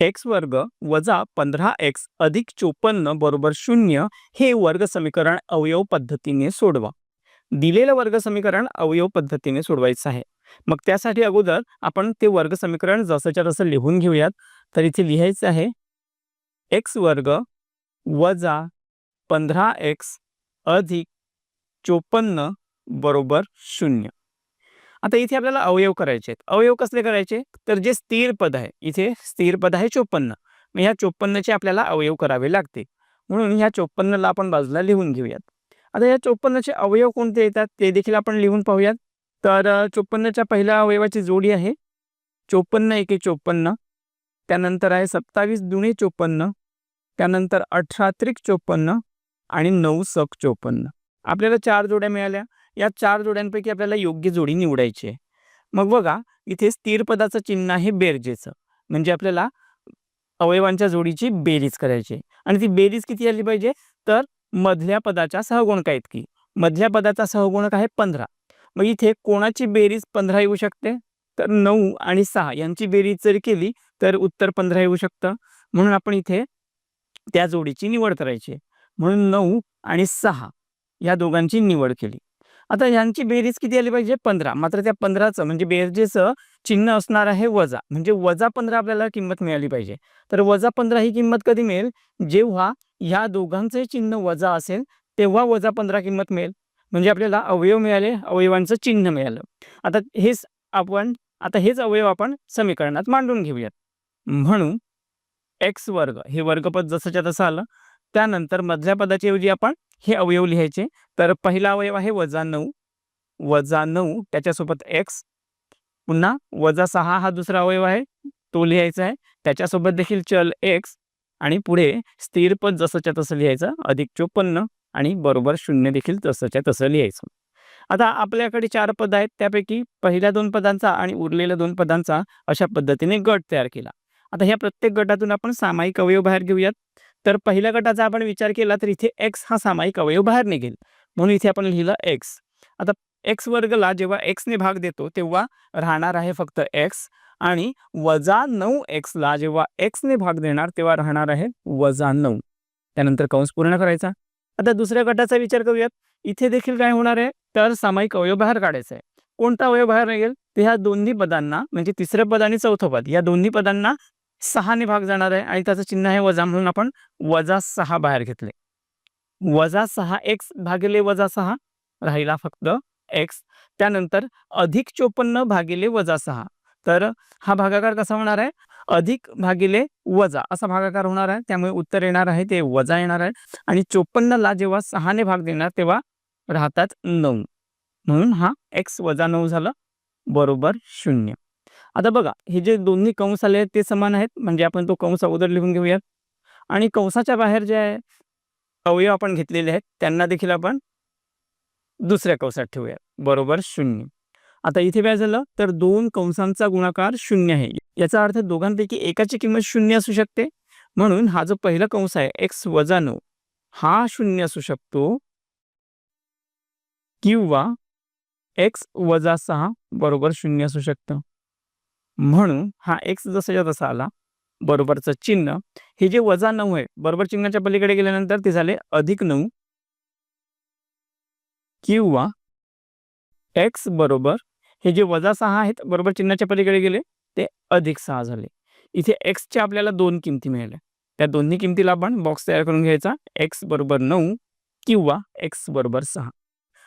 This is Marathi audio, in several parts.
एक्स वर्ग वजा पंधरा एक्स अधिक चोपन्न बरोबर शून्य हे वर्ग समीकरण अवयव पद्धतीने सोडवा. दिलेलं वर्ग समीकरण अवयव पद्धतीने सोडवायचं आहे. मग त्यासाठी अगोदर आपण ते वर्ग समीकरण जसंच्या तसं लिहून घेऊयात. तर इथे लिहायचं आहे एक्स वर्ग वजा पंधरा एक्स अधिक चोपन्न बरोबर शून्य. आता इथे आपल्याला अवयव करायचे आहेत. अवयव कसले करायचे? तर जे स्थिर पद आहे इथे स्थिर पद आहे चोपन्न. मग ह्या चोपन्नचे आपल्याला अवयव करावे लागते. म्हणून ह्या चोपन्नला आपण बाजूला लिहून घेऊयात. आता या चोपन्नचे अवयव कोणते येतात? ते देखील आपण लिहून पाहूयात. तर चोपन्नच्या पहिल्या अवयवाची जोडी आहे. चोपन्न एके चोपन्न. त्यानंतर आहे सत्तावीस दुणे चोपन्न. त्यानंतर अठरा त्रिक चोपन्न आणि नऊ सक चोपन्न. आपल्याला चार जोड्या मिळाल्या. या चार जोड्यांपैकी आपल्याला योग्य जोडी निवडायची आहे. मग बघा इथे स्थिर पदाचं चिन्ह आहे बेरजेचं. म्हणजे आपल्याला अवयवांच्या जोडीची बेरीज करायची आणि ती बेरीज किती आली पाहिजे? तर मधल्या पदाच्या सहगुणका इतकी मधल्या पदाचा सहगुणक आहे पंधरा. मग इथे कोणाची बेरीज पंधरा येऊ शकते? तर नऊ आणि सहा यांची बेरीज जर केली तर उत्तर पंधरा येऊ शकतं. म्हणून आपण इथे त्या जोडीची निवड करायची म्हणून नऊ आणि सहा या दोघांची निवड केली. आता यांची बेरीज किती आली पाहिजे? पंधरा. मात्र त्या पंधराचं म्हणजे बेरजेचं चिन्ह असणार आहे वजा. म्हणजे वजा पंधरा आपल्याला किंमत मिळाली पाहिजे. तर वजा पंधरा ही किंमत कधी मिळेल? जेव्हा ह्या दोघांचे चिन्ह वजा असेल तेव्हा वजा पंधरा किंमत मिळेल. म्हणजे आपल्याला अवयव मिळाले अवयवांचं चिन्ह मिळालं. आता हेच आपण आता हेच अवयव आपण समीकरणात मांडून घेऊयात. म्हणून एक्स वर्ग हे वर्गपद जसंच्या तसं आलं. त्यानंतर मधल्या पदाच्या ऐवजी आपण हे अवयव लिहायचे. तर पहिला अवयव आहे वजा नऊ. वजा नऊ त्याच्यासोबत एक्स पुन्हा वजा सहा हा दुसरा अवयव आहे. तो लिहायचा आहे. त्याच्यासोबत देखील चल एक्स आणि पुढे स्थिर पद जसंच्या तसं लिहायचं. अधिक चोपन्न आणि बरोबर शून्य देखील तसंच्या तसं लिहायचं. आता आपल्याकडे चार पद आहेत. त्यापैकी पहिल्या दोन पदांचा आणि उरलेल्या दोन पदांचा अशा पद्धतीने गट तयार केला. आता ह्या प्रत्येक गटातून आपण सामायिक अवयव बाहेर घेऊयात. तर पहिल्या गटाचा आपण विचार केला तर इथे एक्स हा सामायिक अवयव बाहेर निघेल. म्हणून इथे आपण लिहिलं एक्स आता एक्स वर्गला जेव्हा एक्सने भाग देतो तेव्हा राहणार आहे फक्त एक्स आणि वजा नऊ एक्सला जेव्हा एक्सने भाग देणार तेव्हा राहणार आहे वजा नऊ. त्यानंतर कंस पूर्ण करायचा. आता दुसऱ्या गटाचा विचार करूयात. इथे देखील काय होणार आहे? तर सामायिक अवयव बाहेर काढायचा. आहे कोणता अवयव बाहेर निघेल? तर ह्या दोन्ही पदांना म्हणजे तिसरं पद आणि चौथं पद या दोन्ही पदांना सहाने भाग जाणार आहे आणि त्याचं चिन्ह आहे वजा म्हणून आपण वजा सहा बाहेर घेतले. वजा सहा एक्स भागिले वजा सहा राहिला फक्त एक्स त्यानंतर अधिक चोपन्न भागिले वजा सहा. तर हा भागाकार कसा होणार आहे? अधिक भागिले वजा. असा भागाकार होणार आहे. त्यामुळे उत्तर येणार आहे ते वजा येणार आहे. आणि चोपन्नला जेव्हा सहाने भाग देणार तेव्हा राहतात नऊ. म्हणून हा एक्स वजा नऊ झालं बरोबर शून्य. आता बघा हे जे दोन्ही कंस आले आहेत ते समान आहेत. म्हणजे आपण तो कंस अगोदर लिहून घेऊयात. आणि कंसाच्या बाहेर जे आहे अवयव आपण घेतलेले आहेत त्यांना देखील आपण दुसऱ्या कंसात ठेवूयात. बरोबर शून्य. आता इथे काय झालं? तर दोन कंसांचा गुणाकार शून्य आहे. याचा अर्थ दोघांपैकी एकाची किंमत शून्य असू शकते. म्हणून हा जो पहिला कंस आहे एक्स वजा नऊ हा शून्य असू शकतो. किंवा एक्स वजा सहा बरोबर शून्य असू शकतं. म्हणून हा एक्स जसाच्या तसा आला. बरोबरचं चिन्ह. हे जे वजा नऊ आहे बरोबर चिन्हाच्या पलीकडे गेल्यानंतर ते झाले अधिक नऊ. किंवा एक्स बरोबर हे जे वजा सहा आहेत बरोबर चिन्हाच्या पलीकडे गेले ते अधिक सहा झाले. इथे एक्सच्या आपल्याला दोन किमती मिळाल्या. त्या दोन्ही किमतीला आपण बॉक्स तयार करून घ्यायचा. एक्स बरोबर नऊ किंवा एक्स बरोबर सहा.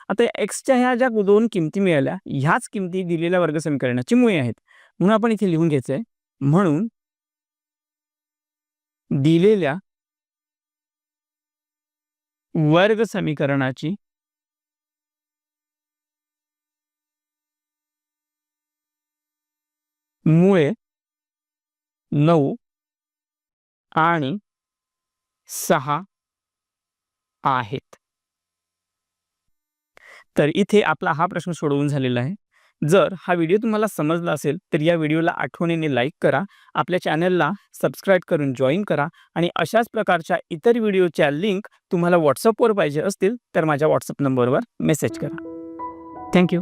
आता एक्सच्या ह्या ज्या दोन किमती मिळाल्या ह्याच किमती दिलेल्या वर्गसमीकरणाची मुळे आहेत. म्हणून आपण इथे लिहून घ्यायचं आहे म्हणून दिलेल्या वर्ग समीकरणाची मुळे नऊ आणि सहा आहेत. तर इथे आपला हा प्रश्न सोडवून झालेला आहे. जर हा व्हिडिओ तुम्हाला समजला असेल तर या व्हिडिओला आठवणीने लाईक करा आपल्या चॅनलला सबस्क्राईब करून जॉईन करा आणि अशाच प्रकारच्या इतर व्हिडिओच्या लिंक तुम्हाला व्हॉट्सअपवर पाहिजे असतील तर माझ्या व्हॉट्सअप नंबरवर मेसेज करा. थँक्यू